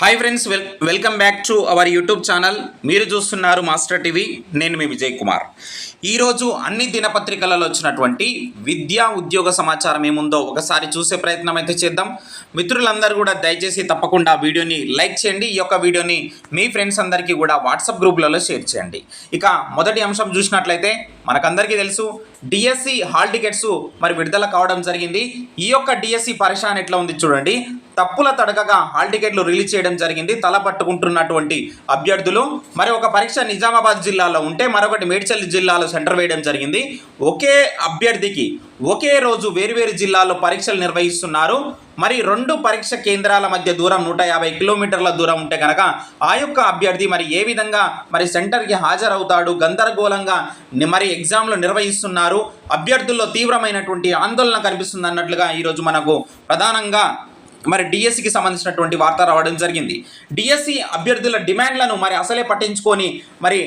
Hi friends well welcome back to our YouTube channel మీరు చూస్తున్నారు master TV నేను మీ విజయ్ కుమార్. ఈరోజు అన్ని దినపత్రికలలో వచ్చినటువంటి విద్యా ఉద్యోగ సమాచారం ఏముందో ఒకసారి చూసే ప్రయత్నం అయితే చేద్దాం. మిత్రులందరూ కూడా దయచేసి తప్పకుండా వీడియోని లైక్ చేయండి. ఈ యొక్క వీడియోని మీ ఫ్రెండ్స్ అందరికీ కూడా వాట్సాప్ గ్రూప్లలో షేర్ చేయండి. ఇక మొదటి అంశం చూసినట్లయితే మనకందరికీ తెలుసు డిఎస్సి హాల్ టికెట్స్ మరి విడుదల కావడం జరిగింది. ఈ యొక్క డిఎస్సి పరీక్ష అని ఎట్లా ఉంది చూడండి. తప్పుల తడకగా హాల్ టికెట్లు రిలీజ్ చేయడం జరిగింది. తల పట్టుకుంటున్నటువంటి అభ్యర్థులు మరి ఒక పరీక్ష నిజామాబాద్ జిల్లాలో ఉంటే మరొకటి మేడ్చల్ జిల్లాలో సెంటర్ వేయడం జరిగింది. ఒకే అభ్యర్థికి ఒకే రోజు వేరువేరు జిల్లాలో పరీక్షలు నిర్వహిస్తున్నారు. మరి రెండు పరీక్ష కేంద్రాల మధ్య దూరం నూట యాభై కిలోమీటర్ల దూరం ఉంటే కనుక ఆ యొక్క అభ్యర్థి మరి ఏ విధంగా మరి సెంటర్కి హాజరవుతాడు? గందరగోళంగా మరి ఎగ్జామ్లు నిర్వహిస్తున్నారు. అభ్యర్థుల్లో తీవ్రమైనటువంటి ఆందోళన కనిపిస్తుంది అన్నట్లుగా ఈరోజు మనకు ప్రధానంగా మరి డిఎస్సికి సంబంధించినటువంటి వార్త రావడం జరిగింది. డిఎస్సి అభ్యర్థుల డిమాండ్లను మరి అసలే పట్టించుకొని మరి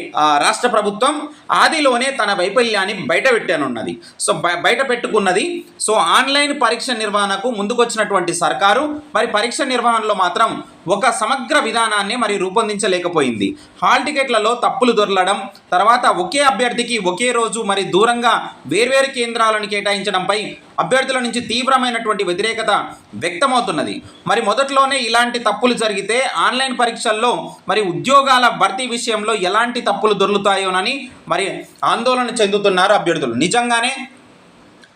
రాష్ట్ర ప్రభుత్వం ఆదిలోనే తన వైఫల్యాన్ని బయటపెట్టనున్నది. సో బయట పెట్టుకున్నది. సో ఆన్లైన్ పరీక్ష నిర్వహణకు ముందుకొచ్చినటువంటి సర్కారు మరి పరీక్ష నిర్వహణలో మాత్రం ఒక సమగ్ర విధానాన్ని మరి రూపొందించలేకపోయింది. హాల్ టికెట్లలో తప్పులు దొరలడం తర్వాత ఒకే అభ్యర్థికి ఒకే రోజు మరి దూరంగా వేర్వేరు కేంద్రాలను కేటాయించడంపై అభ్యర్థుల నుంచి తీవ్రమైనటువంటి వ్యతిరేకత వ్యక్తమవుతున్నది. మరి మొదట్లోనే ఇలాంటి తప్పులు జరిగితే ఆన్లైన్ పరీక్షల్లో మరి ఉద్యోగాల భర్తీ విషయంలో ఎలాంటి తప్పులు దొరుకుతాయోనని మరి ఆందోళన చెందుతున్నారు అభ్యర్థులు. నిజంగానే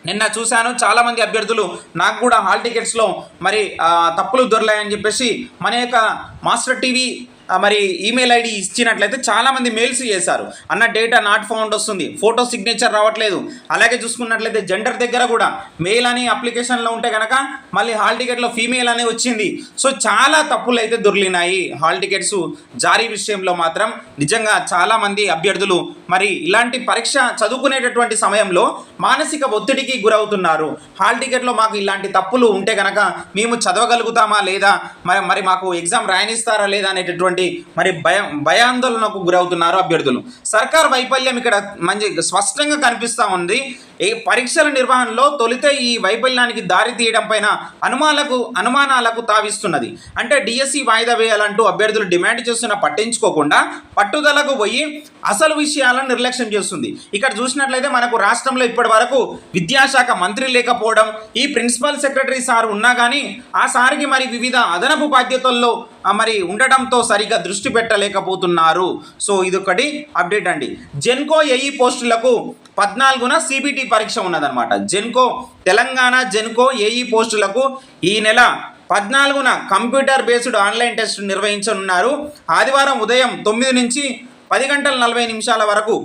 నిన్న చూశాను చాలామంది అభ్యర్థులు నాకు కూడా హాల్ టికెట్స్లో మరి తప్పులు దొరలాయని చెప్పేసి మన యొక్క మాస్టర్ టీవీ మరి ఈమెయిల్ ఐడి ఇచ్చినట్లయితే చాలామంది మెయిల్స్ చేశారు. అన్న డేటా నాట్ ఫౌండ్ వస్తుంది. ఫోటో సిగ్నేచర్ రావట్లేదు. అలాగే చూసుకున్నట్లయితే జెండర్ దగ్గర కూడా మెయిల్ అని అప్లికేషన్లో ఉంటే కనుక మళ్ళీ హాల్ టికెట్లో ఫీమేల్ అనే వచ్చింది. సో చాలా తప్పులు అయితే దొరికినాయి. హాల్ టికెట్స్ జారీ విషయంలో మాత్రం నిజంగా చాలామంది అభ్యర్థులు మరి ఇలాంటి పరీక్ష చదువుకునేటటువంటి సమయంలో మానసిక ఒత్తిడికి గురవుతున్నారు. హాల్ టికెట్లో మాకు ఇలాంటి తప్పులు ఉంటే కనుక మేము చదవగలుగుతామా లేదా? మరి మరి మాకు ఎగ్జామ్ రాయనిస్తారా లేదా అనేటటువంటి మరి భయం భయాందోళనకు గురవుతున్నారు అభ్యర్థులు. సర్కార్ వైఫల్యం ఇక్కడ మంచి స్పష్టంగా కనిపిస్తూ ఉంది. ఈ పరీక్షల నిర్వహణలో తొలితే ఈ వైఫల్యానికి దారి తీయడం పైన అనుమానాలకు అనుమానాలకు తావిస్తున్నది. అంటే డిఎస్సి వాయిదా వేయాలంటూ అభ్యర్థులు డిమాండ్ చేస్తున్న పట్టించుకోకుండా పట్టుదలకు పోయి అసలు విషయాలను నిర్లక్ష్యం చేస్తుంది. ఇక్కడ చూసినట్లయితే మనకు రాష్ట్రంలో ఇప్పటి వరకు విద్యాశాఖ మంత్రి లేకపోవడం ఈ ప్రిన్సిపల్ సెక్రటరీ సార్ ఉన్నా కానీ ఆ సార్కి మరి వివిధ అదనపు బాధ్యతల్లో మరి ఉండడంతో సరిగా దృష్టి పెట్టలేకపోతున్నారు. సో ఇదొకటి అప్డేట్ అండి. జెన్కో ఏఈ పోస్టులకు పద్నాలుగున సిబిటి పరీక్ష ఉన్నదన్నమాట. జెన్కో తెలంగాణ జెన్కో ఏఈ పోస్టులకు ఈ నెల పద్నాలుగున కంప్యూటర్ బేస్డ్ ఆన్లైన్ టెస్ట్ నిర్వహించనున్నారు. ఆదివారం ఉదయం తొమ్మిది నుంచి పది గంటల నలభై నిమిషాల వరకు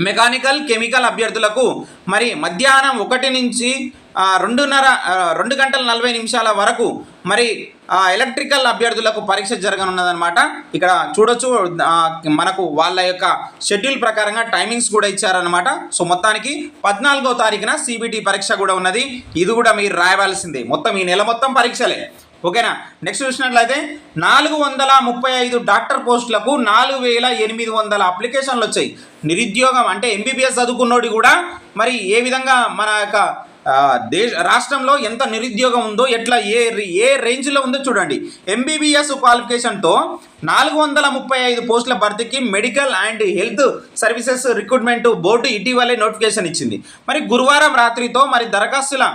మెకానికల్ కెమికల్ అభ్యర్థులకు మరి మధ్యాహ్నం ఒకటి నుంచి రెండున్నర రెండు గంటల నలభై నిమిషాల వరకు మరి ఎలక్ట్రికల్ అభ్యర్థులకు పరీక్ష జరగనున్నదనమాట ఇక్కడ చూడొచ్చు మనకు వాళ్ళ యొక్క షెడ్యూల్ ప్రకారంగా టైమింగ్స్ కూడా ఇచ్చారనమాట సో మొత్తానికి పద్నాలుగో తారీఖున సిబిటి పరీక్ష కూడా ఉన్నది. ఇది కూడా మీరు రాయవలసిందే. మొత్తం ఈ నెల మొత్తం పరీక్షలే. ఓకేనా? నెక్స్ట్ చూసినట్లయితే నాలుగు వందల ముప్పై ఐదు డాక్టర్ పోస్టులకు నాలుగు వేల ఎనిమిది వందల అప్లికేషన్లు వచ్చాయి నిరుద్యోగం అంటే ఎంబీబీఎస్ చదువుకున్నోడి కూడా మరి ఏ విధంగా మన యొక్క దేశ రాష్ట్రంలో ఎంత నిరుద్యోగం ఉందో ఎట్లా ఏ ఏ రేంజ్లో ఉందో చూడండి. ఎంబీబీఎస్ క్వాలిఫికేషన్తో నాలుగు వందల ముప్పై ఐదు పోస్టుల భర్తీకి medical and health services recruitment board ఇటీవలే నోటిఫికేషన్ ఇచ్చింది. మరి గురువారం రాత్రితో మరి దరఖాస్తుల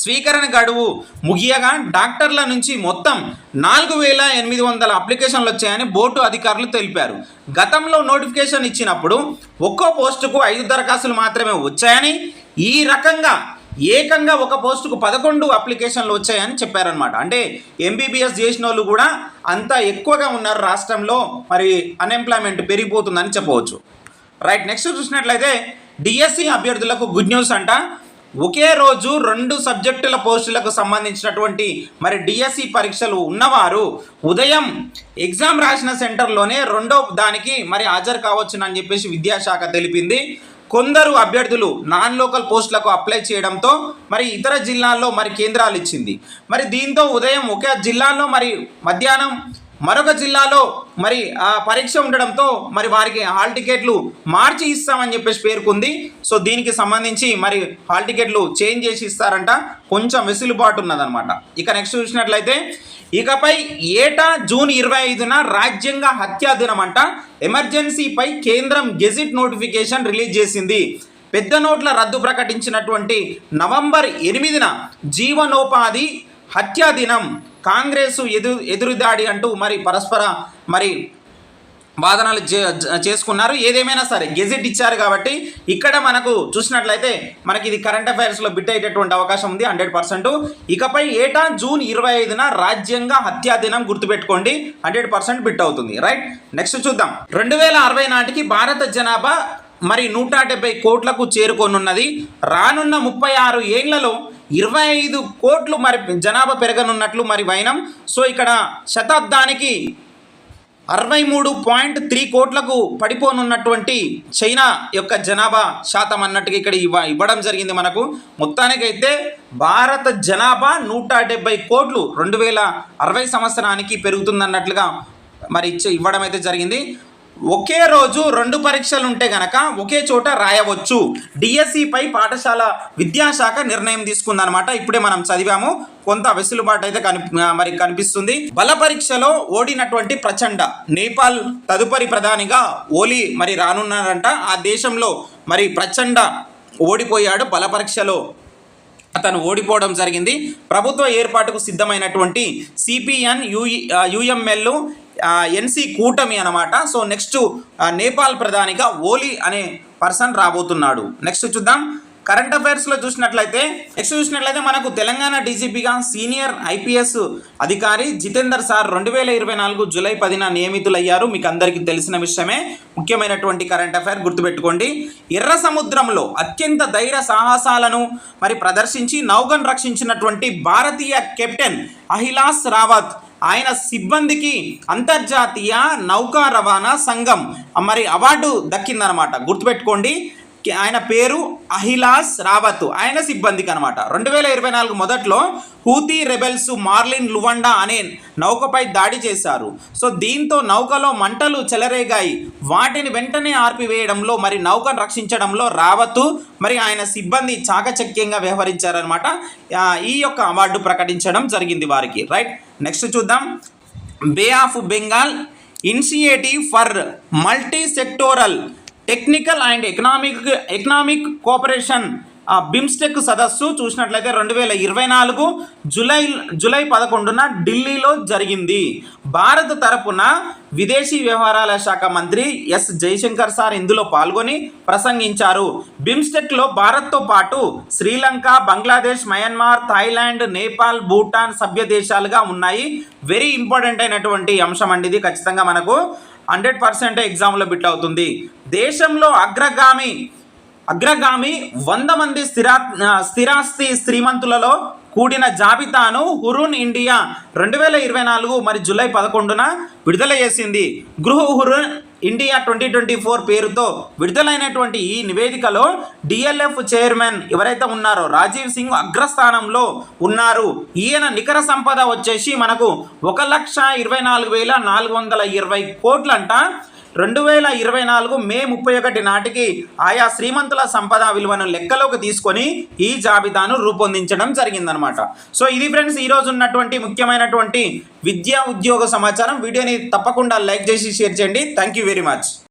స్వీకరణ గడువు ముగియగా డాక్టర్ల నుంచి మొత్తం నాలుగు వేల ఎనిమిది వందల అప్లికేషన్లు వచ్చాయని బోర్డు అధికారులు తెలిపారు. గతంలో నోటిఫికేషన్ ఇచ్చినప్పుడు ఒక్కో పోస్టుకు ఐదు దరఖాస్తులు మాత్రమే వచ్చాయని ఈ రకంగా ఏకంగా ఒక పోస్టుకు పదకొండు అప్లికేషన్లు వచ్చాయని చెప్పారనమాట అంటే ఎంబీబీఎస్ చేసిన వాళ్ళు కూడా అంత ఎక్కువగా ఉన్నారు రాష్ట్రంలో మరి అన్ఎంప్లాయ్మెంట్ పెరిగిపోతుందని చెప్పవచ్చు. రైట్ నెక్స్ట్ చూసినట్లయితే డిఎస్సి అభ్యర్థులకు గుడ్ న్యూస్ అంట. ఒకే రోజు రెండు సబ్జెక్టుల పోస్టులకు సంబంధించినటువంటి మరి డిఎస్సి పరీక్షలు ఉన్నవారు ఉదయం ఎగ్జామ్ రాసిన సెంటర్లోనే రెండో దానికి మరి హాజరు కావచ్చునని చెప్పేసి విద్యాశాఖ తెలిపింది. కొందరు అభ్యర్థులు నాన్ లోకల్ పోస్టులకు అప్లై చేయడంతో మరి ఇతర జిల్లాల్లో మరి కేంద్రాలు ఇచ్చింది. మరి దీంతో ఉదయం ఒకే జిల్లాలో మరి మధ్యాహ్నం మరొక జిల్లాలో మరి ఆ పరీక్ష ఉండడంతో మరి వారికి హాల్ టికెట్లు మార్చి ఇస్తామని చెప్పేసి పేర్కొంది. సో దీనికి సంబంధించి మరి హాల్ టికెట్లు చేంజ్ చేసి ఇస్తారంట. కొంచెం వెసులుబాటు ఉన్నదనమాట ఇక నెక్స్ట్ చూసినట్లయితే ఇకపై ఏటా జూన్ ఇరవై ఐదున రాజ్యాంగ హత్యా దినం అంట ఎమర్జెన్సీపై కేంద్రం గెజిట్ నోటిఫికేషన్ రిలీజ్ చేసింది. పెద్ద నోట్ల రద్దు ప్రకటించినటువంటి నవంబర్ ఎనిమిదిన జీవనోపాధి హత్యా దినం కాంగ్రెసు ఎదురు ఎదురుదాడి అంటూ మరి పరస్పర మరి వాదనలు చే- చేసుకున్నారు. ఏదేమైనా సరే గెజెట్ ఇచ్చారు కాబట్టి ఇక్కడ మనకు చూసినట్లయితే మనకి ఇది కరెంట్ అఫైర్స్లో బిట్ అయ్యేటటువంటి అవకాశం ఉంది హండ్రెడ్ పర్సెంట్. ఇకపై ఏటా జూన్ ఇరవై ఐదున రాజ్యాంగ హత్యా దినం గుర్తుపెట్టుకోండి హండ్రెడ్ పర్సెంట్ బిట్ అవుతుంది. రైట్? నెక్స్ట్ చూద్దాం. రెండు వేల అరవై నాటికి భారత జనాభా మరి నూట డెబ్బై కోట్లకు చేరుకోనున్నది. రానున్న ముప్పై ఆరు ఏళ్ళలో ఇరవై ఐదు కోట్లు మరి జనాభా పెరగనున్నట్లు మరి వైనం. సో ఇక్కడ శతాబ్దానికి అరవై మూడు పాయింట్ త్రీ కోట్లకు పడిపోనున్నటువంటి చైనా యొక్క జనాభా శాతం అన్నట్టుగా ఇక్కడ ఇవ్వ ఇవ్వడం జరిగింది మనకు. మొత్తానికైతే భారత జనాభా నూట డెబ్బై కోట్లు రెండు వేల అరవై సంవత్సరానికి పెరుగుతుందన్నట్లుగా మరి ఇచ్చే ఇవ్వడం అయితే జరిగింది. ఒకే రోజు రెండు పరీక్షలు ఉంటే గనక ఒకే చోట రాయవచ్చు. డిఎస్సిపై పాఠశాల విద్యాశాఖ నిర్ణయం తీసుకుందనమాట ఇప్పుడే మనం చదివాము. కొంత వెసులుబాటు అయితే కని మరి కనిపిస్తుంది. బల పరీక్షలో ఓడినటువంటి ప్రచండ నేపాల్ తదుపరి ప్రధానిగా ఓలీ మరి రానున్నారంట. ఆ దేశంలో మరి ప్రచండ ఓడిపోయాడు బల పరీక్షలో. అతను ఓడిపోవడం జరిగింది. ప్రభుత్వ ఏర్పాటుకు సిద్ధమైనటువంటి సిపిఎన్ యుఈ యుఎంఎల్ ఎన్సీ కూటమి అనమాట సో నెక్స్ట్ నేపాల్ ప్రధానిగా ఓలీ అనే పర్సన్ రాబోతున్నాడు. నెక్స్ట్ చూద్దాం. కరెంట్ అఫైర్స్లో చూసినట్లయితే నెక్స్ట్ చూసినట్లయితే మనకు తెలంగాణ డీజీపీగా సీనియర్ ఐపీఎస్ అధికారి జితేందర్ సార్ రెండు వేల ఇరవై నాలుగు జూలై పదిన నియమితులయ్యారు. మీకు అందరికీ తెలిసిన విషయమే. ముఖ్యమైనటువంటి కరెంట్ అఫైర్ గుర్తుపెట్టుకోండి. ఎర్ర సముద్రంలో అత్యంత ధైర్య సాహసాలను మరి ప్రదర్శించి నౌకను రక్షించినటువంటి భారతీయ కెప్టెన్ అహిలాస్ రావత్ ఆయన సిబ్బందికి అంతర్జాతీయ నౌకా రవాణా సంఘం. మరి అవార్డు దక్కిందనమాట. గుర్తుపెట్టుకోండి. ఆయన పేరు అహిలాస్ రావత్. ఆయన సిబ్బందికి అనమాట రెండు వేల ఇరవై నాలుగు మొదట్లో హూతీ రెబెల్స్ మార్లిన్ లువండా అనే నౌకపై దాడి చేశారు. సో దీంతో నౌకలో మంటలు చెలరేగాయి. వాటిని వెంటనే ఆర్పివేయడంలో మరి నౌకను రక్షించడంలో రావత్ మరి ఆయన సిబ్బంది చాకచక్యంగా వ్యవహరించారనమాట ఈ యొక్క అవార్డు ప్రకటించడం జరిగింది వారికి. రైట్? నెక్స్ట్ చూద్దాం. Bay of Bengal initiative for multi sectoral technical and economic economic cooperation BIMSTEC సదస్సు చూసినట్లయితే రెండు వేల ఇరవై నాలుగు జూలై జూలై పదకొండున ఢిల్లీలో జరిగింది. భారత్ తరపున విదేశీ వ్యవహారాల శాఖ మంత్రి ఎస్ జైశంకర్ సార్ ఇందులో పాల్గొని ప్రసంగించారు. బిమ్స్టెక్లో భారత్తో పాటు శ్రీలంక బంగ్లాదేశ్ మయన్మార్ థాయిలాండ్ నేపాల్ భూటాన్ సభ్య దేశాలుగా ఉన్నాయి. వెరీ ఇంపార్టెంట్ అయినటువంటి అంశం అండి ఇది. ఖచ్చితంగా మనకు హండ్రెడ్ పర్సెంట్ ఎగ్జామ్లో బిట్ అవుతుంది. దేశంలో అగ్రగామి అగ్రగామి వంద మంది స్థిరా స్థిరాస్తి శ్రీమంతులలో కూడిన జాబితాను హురున్ ఇండియా రెండు వేల ఇరవై నాలుగు మరి జూలై పదకొండున విడుదల చేసింది. గృహ Hurun India twenty twenty four పేరుతో విడుదలైనటువంటి ఈ నివేదికలో డిఎల్ఎఫ్ చైర్మన్ ఎవరైతే ఉన్నారో రాజీవ్ సింగ్ అగ్రస్థానంలో ఉన్నారు. ఈయన నికర సంపద వచ్చేసి మనకు ఒక లక్ష ఇరవై నాలుగు వేల నాలుగు వందల ఇరవై కోట్లంట. రెండు వేల ఇరవై నాలుగు మే ముప్పై ఒకటి నాటికి ఆయా శ్రీమంతుల సంపద విలువను లెక్కలోకి తీసుకొని ఈ జాబితాను రూపొందించడం జరిగిందనమాట సో ఇది ఫ్రెండ్స్ ఈరోజు ఉన్నటువంటి ముఖ్యమైనటువంటి విద్యా ఉద్యోగ సమాచారం. వీడియోని తప్పకుండా లైక్ చేసి షేర్ చేయండి. Thank you very much